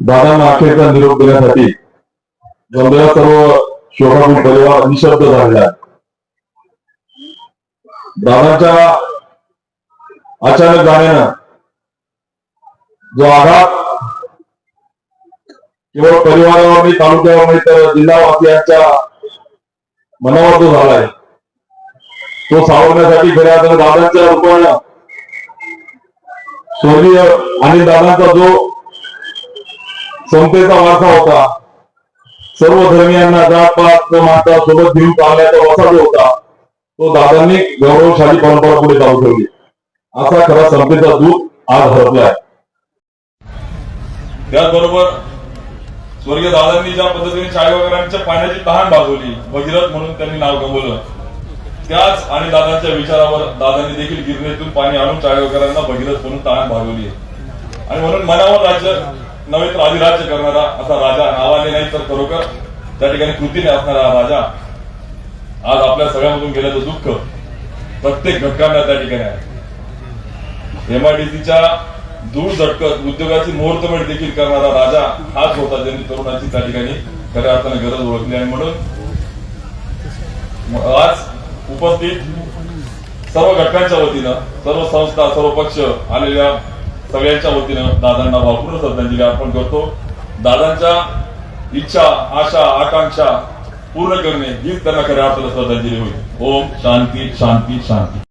दादा अखेरचा निरोप देण्यासाठी जमलेला सर्व शोभागुण परिवार निशब्द झालेला आहे. दादाच्या अचानक जाण्यानं जो आघात केवळ परिवारावर नाही तालुक्यावर नाही तर जिल्हावासियांच्या मनावर जो झालाय तो सावरण्यासाठी खऱ्या अर्थानं दादांच्या रूपानं स्वर्गीय आणि दादांचा जो समतेचा वारसा होता सर्व धर्मियांना जात पात मानता सोबत घेऊन चालण्याचा वारसा जो होता तो दादांनी गौरवशाली परंपरा पुढे चालू ठेवली. असा खरा समतेचा दूत आज हरपलाय त्याचबरोबर स्वर्गीय दादांनी ज्या पद्धतीने चाळीवाकरांच्या पाण्याची तहान भागवली भगीरथ म्हणून त्यांनी नाव गमवलं. त्याच आणि दादांच्या विचारावर दादांनी देखील गिरणीतून पाणी आणून चाळेकरांना भगीरथ म्हणून ताण भागवली आहे. आणि म्हणून मनावर राज्य नव्हे तर अधिराज्य करणारा असा राजा नावाने नाही तर खरोखर त्या ठिकाणी कृतीने असणारा राजा आज आपल्या सगळ्यामधून गेल्याचं दुःख प्रत्येक घटकांना त्या ठिकाणी आहे. एमआयडीसीच्या दूर झटकत उद्योगाची मुहूर्तमेढ देखील करणारा राजा हाच होता ज्यांनी तरुणाची त्या ठिकाणी खऱ्या अर्थाने गरज ओळखली. आणि म्हणून आज उपस्थित सर्व घटकांच्या वतीनं सर्व संस्था सर्व पक्ष आलेल्या सगळ्यांच्या वतीनं दादांना भावपूर्ण श्रद्धांजली अर्पण करतो. दादांच्या इच्छा आशा आकांक्षा पूर्ण करणे हीच त्यांना खऱ्या अर्थानं श्रद्धांजली होईल. ओम शांती शांती शांती.